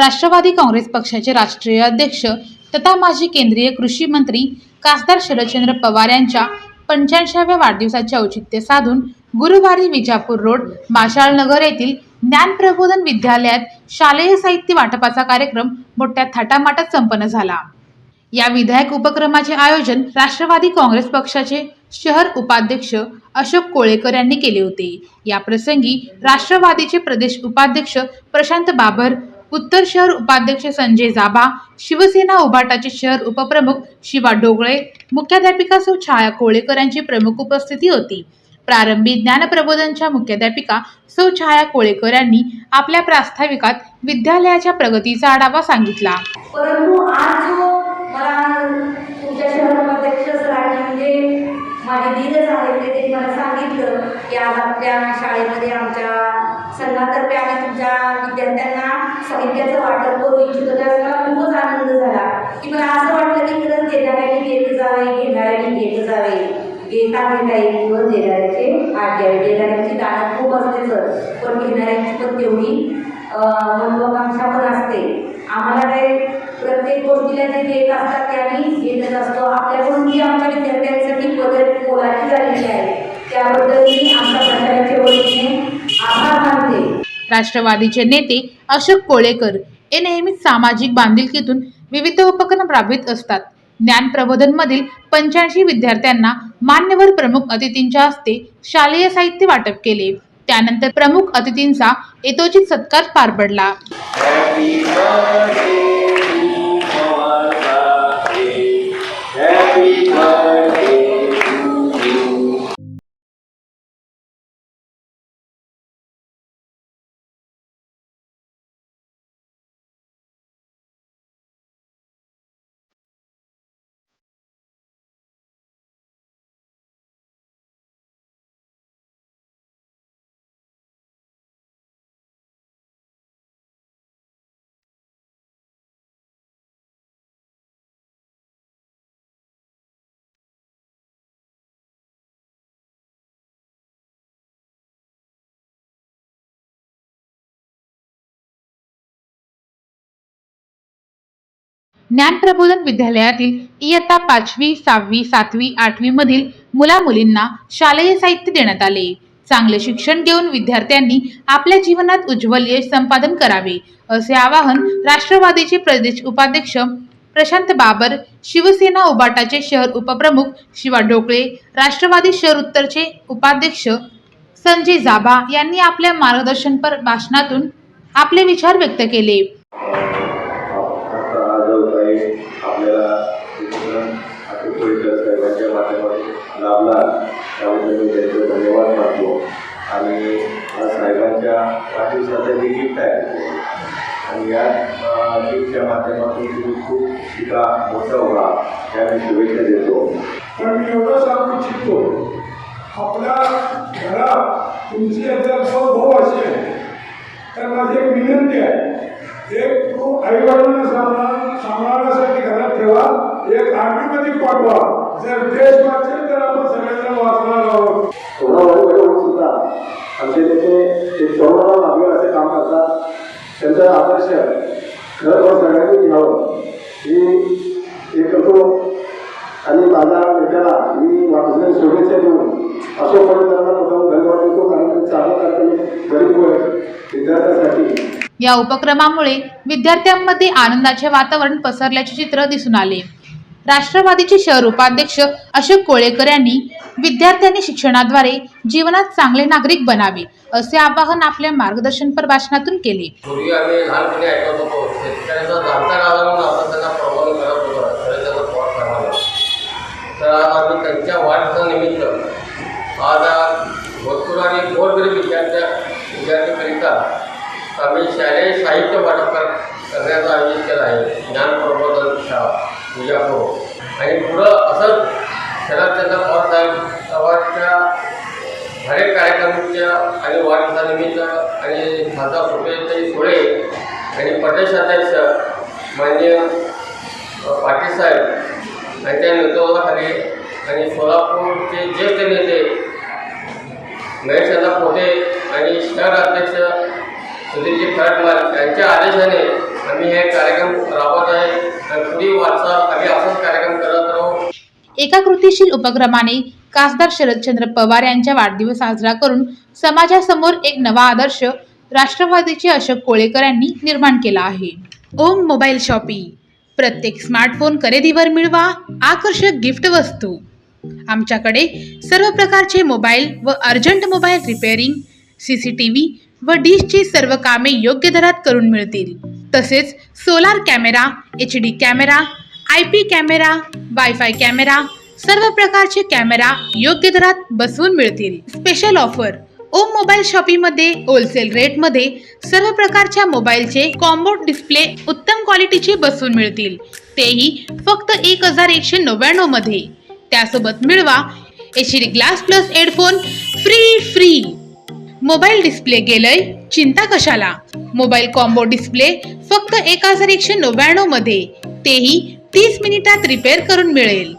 राष्ट्रवादी काँग्रेस पक्षाचे राष्ट्रीय अध्यक्ष तथा माजी केंद्रीय कृषी मंत्री खासदार शरदचंद्र पवार यांच्या पंच्याऐंशाव्या वाढदिवसाचे औचित्य साधून गुरुवारी विजापूर रोड माशाळनगर येथील ज्ञानप्रबोधन विद्यालयात शालेय साहित्य वाटपाचा कार्यक्रम मोठ्या थाटामाटात संपन्न झाला. या विधायक उपक्रमाचे आयोजन राष्ट्रवादी काँग्रेस पक्षाचे शहर उपाध्यक्ष अशोक कोळेकर यांनी केले होते. या प्रसंगी राष्ट्रवादीचे प्रदेश उपाध्यक्ष प्रशांत बाबर उत्तर शहर उपाध्यक्ष संजय जाबा शिवसेना उभाटाचे शहर उपप्रमुख शिवा डोगळे मुख्याध्यापिका सौ छाया कोळेकर यांची प्रमुख उपस्थिती होती. प्रारंभी ज्ञानप्रबोधनच्या मुख्याध्यापिका सौ छाया कोळेकर यांनी आपल्या प्रास्ताविकात विद्यालयाच्या प्रगतीचा आढावा सांगितला. परंतु आज जो मला तुमच्या सरांनी म्हणजे माझे धीरच आहेत ते त्यांनी मला सांगितलं की आज आपल्या शाळेमध्ये आमच्या संघातर्फे आम्ही तुमच्या विद्यार्थ्यांना साहित्याचं वाटप करू इच्छितो. त्यावेळेस मला खूपच आनंद झाला. की मला असं वाटलं की खरंच देणाऱ्यांनी घेत जावे घेणाऱ्यांनी घेत जावे. घेता घेता येईल व देणाऱ्याचे आठ द्यावे देणाऱ्यांची दानत खूप असते सर पण घेणाऱ्यांची पण तेवढी महत्वाकांक्षा पण असते. आम्हाला काय प्रत्येक गोष्टीला जे देत असतात ते आम्ही घेतच असतो. आपल्या जी आमच्या विद्यार्थ्यांसाठी मदत मोलाची झालेली आहे त्याबद्दल मी आमच्या प्रचाराच्या वतीने आभार मानते राष्ट्रवादीचे नेते अशोक कोळेकर हे नेहमीच सामाजिक बांधिलकीतून विविध उपक्रम राबवित असतात. ज्ञान प्रबोधन मधील पंच्याऐंशी विद्यार्थ्यांना मान्यवर प्रमुख अतिथींच्या हस्ते शालेय साहित्य वाटप केले. त्यानंतर प्रमुख अतिथींचा यथोचित सत्कार पार पडला. ज्ञानप्रबोधन विद्यालयातील इयत्ता पाचवी सहावी सातवी आठवी मधील मुला मुलींना शालेय साहित्य देण्यात आले. चांगले शिक्षण घेऊन विद्यार्थ्यांनी आपल्या जीवनात उज्ज्वल यश संपादन करावे असे आवाहन राष्ट्रवादीचे प्रदेश उपाध्यक्ष प्रशांत बाबर शिवसेना उबाटाचे शहर उपप्रमुख शिवा डोकळे राष्ट्रवादी शहर उत्तरचे उपाध्यक्ष संजय जाभा यांनी आपल्या मार्गदर्शनपर भाषणातून आपले विचार व्यक्त केले. काही आपल्याला उपक्रम साहेबांच्या माध्यमातून लाभला त्याबद्दल मी त्यांचे धन्यवाद मानतो. आणि या साहेबांच्या वाढदिवसाचं जे गिफ्ट आहे आणि या गिफ्टच्या माध्यमातून तुम्ही खूप शिका मोठा व्हा त्या मी शुभेच्छा देतो. पण मी एवढं सांगू इच्छितो आपल्या घरात तुमची याचा दोन भाऊ असेल तर माझी एक विनंती आहे एक तू आईवडिलांना सांगणार सांभाळण्यासाठी घरात ठेवा एक आर्मीमध्ये पाठवा. जर देश वाचेल तर आपण सगळ्यांना वाचणार आहोत. सोनाबाई बरोबर सुद्धा आमचे तिथे एक तरुणाला लागेल असे काम करतात. त्यांचा आदर्श खरं सगळ्यांनी घ्यावं. ही हे करतो आणि माझ्या नेत्याला मी वाढदिवस शुभेच्छा देऊन असो पण त्यांना प्रथम धन्यवाद देतो कारण त्यांचा चांगला कार्यक्रम गरीब वर्ग विद्यार्थ्यांसाठी या उपक्रमामुळे विद्यार्थ्यांमध्ये आनंदाचे वातावरण पसरल्याचे चित्र दिसून आले. राष्ट्रवादीचे शहर उपाध्यक्ष अशोक कोळेकर यांनी विद्यार्थ्यांनी शिक्षणाद्वारे जीवनात चांगले नागरिक बनावे असे आवाहन आपल्या मार्गदर्शनपर भाषणातून केले. तर आज आम्ही त्यांच्या वाढदिवसानिमित्त आज गोरगरीब विद्यार्थ्या विद्यार्थ्यांकरिता आम्ही शालेय साहित्य वाटप करण्याचं आयोजित केलं आहे. ज्ञान प्रबोधन शाळा विजापूर आणि पुढं असंच शरदचंद्र पवार साहेबांच्या पवारच्या हरेक कार्यक्रमाच्या आणि वाढदिवसानिमित्त आणि खासदार सुप्रियाताई सुळे आणि प्रदेशाध्यक्ष मान्य अ, पाटील साहेब यांच्या नेतृत्वाखाली आणि सोलापूरचे ज्येष्ठ नेते महेशचंद्र पोटे आणि शहर अध्यक्ष सुधीरजी खरटमाल यांच्या आदेशाने आम्ही हे कार्यक्रम राबवत आहे. पुढील वाटचाल आम्ही असाच कार्यक्रम करत राहू. एका कृतीशील उपक्रमाने खासदार शरदचंद्र पवार यांचा वाढदिवस साजरा करून समाजासमोर एक नवा आदर्श राष्ट्रवादीचे अशोक कोळेकर यांनी निर्माण केला आहे. ओम मोबाईल शॉपिंग प्रत्येक स्मार्टफोन खरेदीवर मिळवा आकर्षक गिफ्ट वस्तू. आमच्याकडे सर्व प्रकारचे मोबाईल व urgent mobile repairing C C T V व डिशची सर्व कामे योग्य दरात करून मिळतील. तसेच solar camera H D camera I P camera wifi camera सर्व प्रकारचे कॅमेरा योग्य दरात बसवून मिळतील. स्पेशल ऑफर ओम मोबाईल शॉपीमध्ये होलसेल रेटमध्ये सर्व प्रकारच्या मोबाईलचे कॉम्बो डिस्प्ले उत्तम क्वालिटीचे बसवून मिळतील. तेही फक्त एक हजार एकशे नव्याण्णवमध्ये. त्यासोबत मिळवा H D glass plus headphone free free. Mobile display गेलंय चिंता कशाला? मोबाईल कॉम्बो डिस्प्ले फक्त एक हजार एकशे नव्याण्णवमध्ये. तेही तीस मिनिटात रिपेअर करून मिळेल.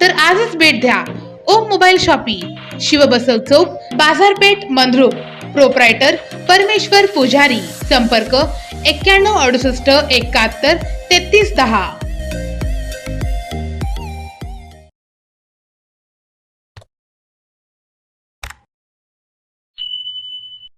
तर आजच भेट द्या. ओम मोबाईल शॉपी. शिवबसव चौक बाजारपेठ मंद्रुप. प्रोप्रायटर परमेश्वर पुजारी. संपर्क एक्क्याण्णव अडुसष्ट एकाहत्तर तेहतीस दहा.